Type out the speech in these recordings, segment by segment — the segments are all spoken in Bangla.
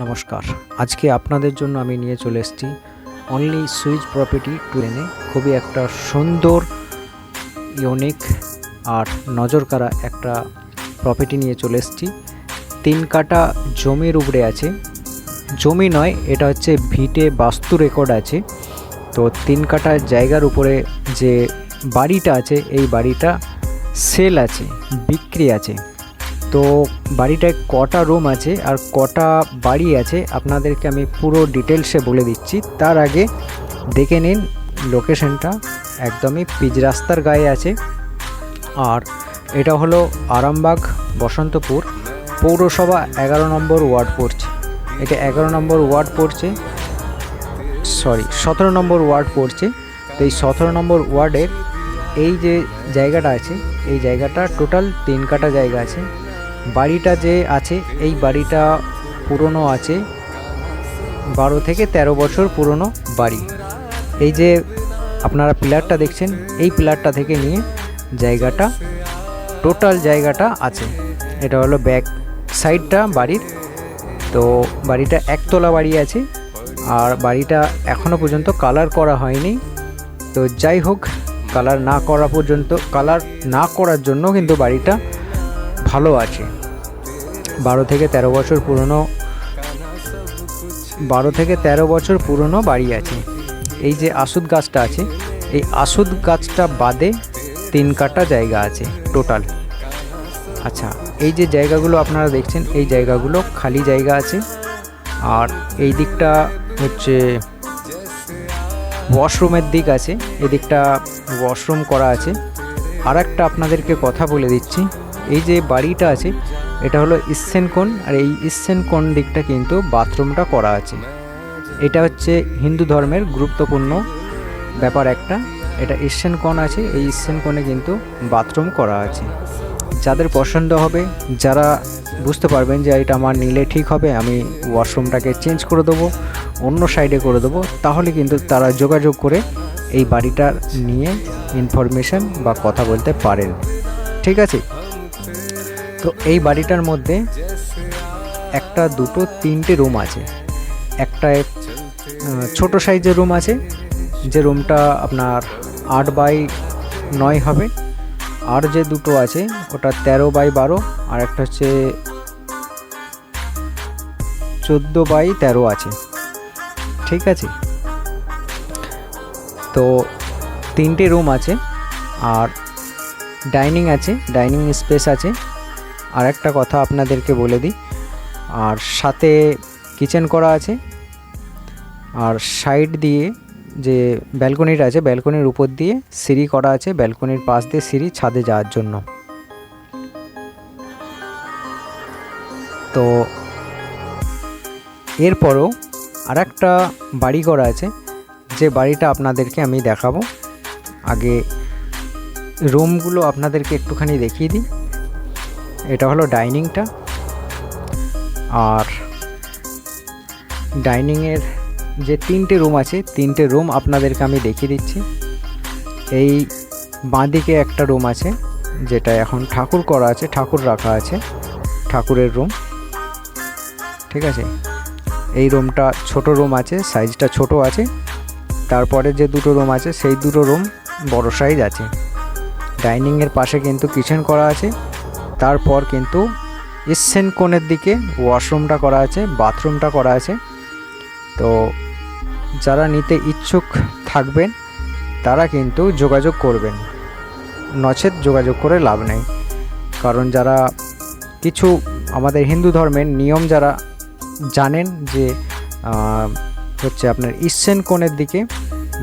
নমস্কার। আজকে আপনাদের জন্য আমি নিয়ে চলে এসেছি অনলি সুইচ প্রপার্টি ট্রেনে খুবই একটা সুন্দর ইউনিক আর নজর কাড়া একটা প্রপার্টি নিয়ে চলে এসেছি। তিন কাটা জমির উপরে আছে। জমি নয়, এটা হচ্ছে ভিটে বাস্তু রেকর্ড আছে। তো তিন কাটা জায়গার উপরে যে বাড়িটা আছে, এই বাড়িটা সেল আছে, বিক্রি আছে। তো বাড়িটায় কটা রুম আছে আর কটা বাড়ি আছে আপনাদেরকে আমি পুরো ডিটেলসে বলে দিচ্ছি। তার আগে দেখে নিন লোকেশনটা একদমই পিচ রাস্তার গায়ে আছে। আর এটা হলো আরামবাগ বসন্তপুর পৌরসভা এগারো নম্বর ওয়ার্ড পড়ছে। এটা এগারো নম্বর ওয়ার্ড পড়ছে। সরি, সতেরো নম্বর ওয়ার্ড পড়ছে। তো এই সতেরো নম্বর ওয়ার্ডের এই যে জায়গাটা আছে, এই জায়গাটা টোটাল তিন কাটা জায়গা আছে। বাড়িটা যে আছে, এই বাড়িটা পুরনো আছে, বারো থেকে ১৩ বছর পুরনো বাড়ি। এই যে আপনারা পিলারটা দেখছেন, এই পিলারটা থেকে নিয়ে জায়গাটা, টোটাল জায়গাটা আছে। এটা হলো ব্যাক সাইডটা বাড়ির। তো বাড়িটা একতলা বাড়ি আছে, আর বাড়িটা এখনও পর্যন্ত কালার করা হয়নি। তো যাই হোক, কালার না করা পর্যন্ত, কালার না করার জন্য কিন্তু বাড়িটা ভালো আছে। বারো থেকে ১৩ বছর পুরনো, বারো থেকে ১৩ বছর পুরনো বাড়ি আছে। এই যে আসুদ গাছটা আছে, এই আসুদ গাছটা বাদে তিন কাটা জায়গা আছে টোটাল। আচ্ছা এই যে জায়গাগুলো আপনারা দেখছেন, এই জায়গাগুলো খালি জায়গা আছে। আর এই দিকটা হচ্ছে ওয়াশরুমের দিক আছে, এদিকটা ওয়াশরুম করা আছে। আর একটা আপনাদেরকে কথা বলে দিচ্ছি এই যে বাড়িটা আছে, এটা হলো কোণ, আর এই কোণ দিকটা কিন্তু বাথরুমটা করা আছে। এটা হচ্ছে হিন্দু ধর্মের গুরুত্বপূর্ণ ব্যাপার একটা। এটা কোণ আছে, এই কোণে কিন্তু বাথরুম করা আছে। যাদের পছন্দ হবে, যারা বুঝতে পারবেন যে এটা আমার নিলে ঠিক হবে, আমি ওয়াশরুমটাকে চেঞ্জ করে দেবো, অন্য সাইডে করে দেবো, তাহলে কিন্তু তারা যোগাযোগ করে এই বাড়িটা নিয়ে ইনফরমেশন বা কথা বলতে পারেন। ঠিক আছে? তো এই বাড়িটার মধ্যে একটা দুটো তিনটে রুম আছে। একটা ছোট সাইজের রুম আছে, যে রুমটা আপনার আট বাই নয় হবে। আর যে দুটো আছে, ওটা তেরো বাই বারো, আর একটা হচ্ছে চোদ্দ বাই তেরো আছে। ঠিক আছে? তো তিনটে রুম আছে, আর ডাইনিং আছে, ডাইনিং স্পেস আছে। আর একটা কথা আপনাদেরকে বলে দিই। আর সাথে কিচেন করা আছে। আর সাইড দিয়ে যে ব্যালকনিটা আছে, ব্যালকনির উপর দিয়ে সিঁড়ি করা আছে। ব্যালকনির পাশ দিয়ে সিঁড়ি ছাদে যাওয়ার জন্য। তো এরপরও আর একটা বাড়ি করা আছে। যে বাড়িটা আপনাদেরকে আমি দেখাবো। আগে রুমগুলো আপনাদেরকে একটুখানি দেখিয়ে দিই। এটা হলো ডাইনিংটা। আর ডাইনিংয়ের যে তিনটে রুম আছে, তিনটে রুম আপনাদেরকে আমি দেখিয়ে দিচ্ছি। এই বাঁদিকে একটা রুম আছে, যেটা এখন ঠাকুর করা আছে, ঠাকুর রাখা আছে, ঠাকুরের রুম। ঠিক আছে? এই রুমটা ছোট রুম আছে, সাইজটা ছোট আছে। তারপরে যে দুটো রুম আছে, সেই দুটো রুম বড় সাইজ আছে। ডাইনিংয়ের পাশে কিন্তু কিচেন করা আছে। তারপর কিন্তু ইসেন কোণের দিকে ওয়াশরুমটা করা আছে, বাথরুমটা করা আছে। তো যারা নিতে ইচ্ছুক থাকবেন, তারা কিন্তু যোগাযোগ করবেন। নচেত যোগাযোগ করে লাভ নেই। কারণ যারা কিছু আমাদের হিন্দু ধর্মের নিয়ম যারা জানেন যে হচ্ছে আপনার ইসেন কোণের দিকে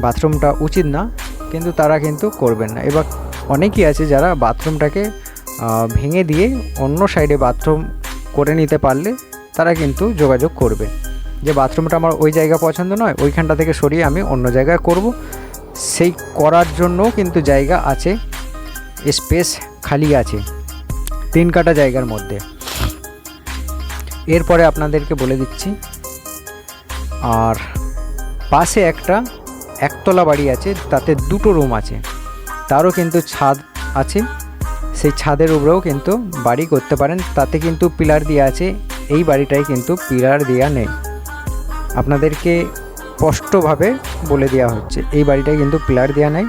বাথরুমটা উচিত না, কিন্তু তারা কিন্তু করবেন না। এবার অনেকেই আছে যারা বাথরুমটাকে ভেঙে দিয়ে অন্য সাইডে বাথরুম করে নিতে পারলে তারা কিন্তু যোগাযোগ করবে। যে বাথরুমটা আমার ওই জায়গা পছন্দ নয়, ওইখানটা থেকে সরিয়ে আমি অন্য জায়গায় করব। সেই করার জন্যও কিন্তু জায়গা আছে স্পেস খালি আছে, তিন কাটা জায়গার মধ্যে। এরপরে আপনাদেরকে বলে দিচ্ছি, আর পাশে একটা একতলা বাড়ি আছে, তাতে দুটো রুম আছে। তারও কিন্তু ছাদ আছে। সেই ছাদের উপরেও কিন্তু বাড়ি করতে পারেন, তাতে কিন্তু পিলার দিয়ে আছে, এই বাড়িটায় কিন্তু পিলার দেওয়া নেই। আপনাদেরকে স্পষ্টভাবে বলে দেওয়া হচ্ছে, এই বাড়িটায় কিন্তু পিলার দেওয়া নেই।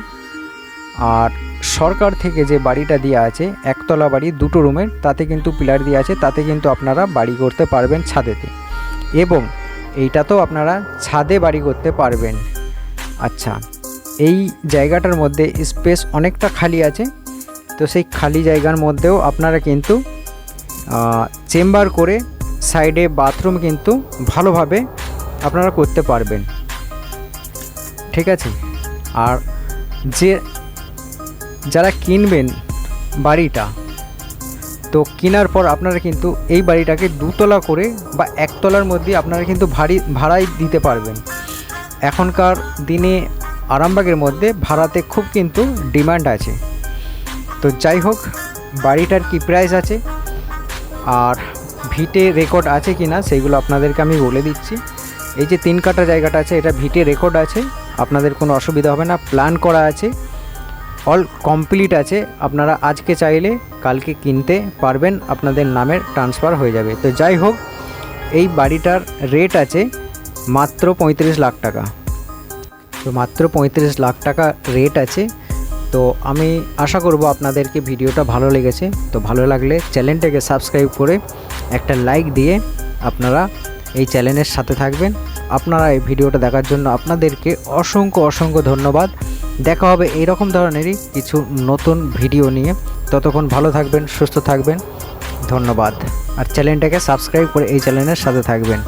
আর সরকার থেকে যে বাড়িটা দেওয়া আছে, একতলা বাড়ি, দুটো রুমের, তাতে কিন্তু পিলার দেওয়া আছে, তাতে কিন্তু আপনারা বাড়ি করতে পারবেন ছাদেতে। এবং এইটাতেও আপনারা ছাদে বাড়ি করতে পারবেন। আচ্ছা এই জায়গাটার মধ্যে স্পেস অনেকটা খালি আছে তো সেই খালি জায়গার মধ্যেও আপনারা কিন্তু চেম্বার করে সাইডে বাথরুম কিন্তু ভালোভাবে আপনারা করতে পারবেন। ঠিক আছে? আর যে, যারা কিনবেন বাড়িটা, তো কেনার পর আপনারা কিন্তু এই বাড়িটাকে দুতলা করে বা একতলার মধ্যে আপনারা কিন্তু ভাড়ি, ভাড়াই দিতে পারবেন। এখনকার দিনে আরামবাগের মধ্যে ভাড়াতে খুব কিন্তু ডিমান্ড আছে। তো যাই হোক, বাড়িটার কি প্রাইস আছে? আর ভিটে রেকর্ড আছে কি না সেইগুলো আপনাদেরকে আমি বলে দিচ্ছি। এই যে তিন কাটা জায়গাটা আছে, এটা ভিটে রেকর্ড আছে, আপনাদের কোনো অসুবিধা হবে না। প্ল্যান করা আছে অল কমপ্লিট আছে। আপনারা আজকে চাইলে কালকে কিনতে পারবেন, আপনাদের নামের ট্রান্সফার হয়ে যাবে। তো যাই হোক, এই বাড়িটার রেট আছে মাত্র পঁয়ত্রিশ লাখ টাকা। তো মাত্র পঁয়ত্রিশ লাখ টাকা রেট আছে। তো আমি আশা করব আপনাদেরকে ভিডিওটা ভালো লেগেছে। তো ভালো লাগলে চ্যানেলটাকে সাবস্ক্রাইব করে একটা লাইক দিয়ে আপনারা এই চ্যানেলের সাথে থাকবেন। আপনারা এই ভিডিওটা দেখার জন্য আপনাদেরকে অসংখ্য অসংখ্য ধন্যবাদ। দেখা হবে এইরকম ধরনেরই কিছু নতুন ভিডিও নিয়ে। ততক্ষণ ভালো থাকবেন, সুস্থ থাকবেন। ধন্যবাদ। আর চ্যানেলটাকে সাবস্ক্রাইব করে এই চ্যানেলের সাথে থাকবেন।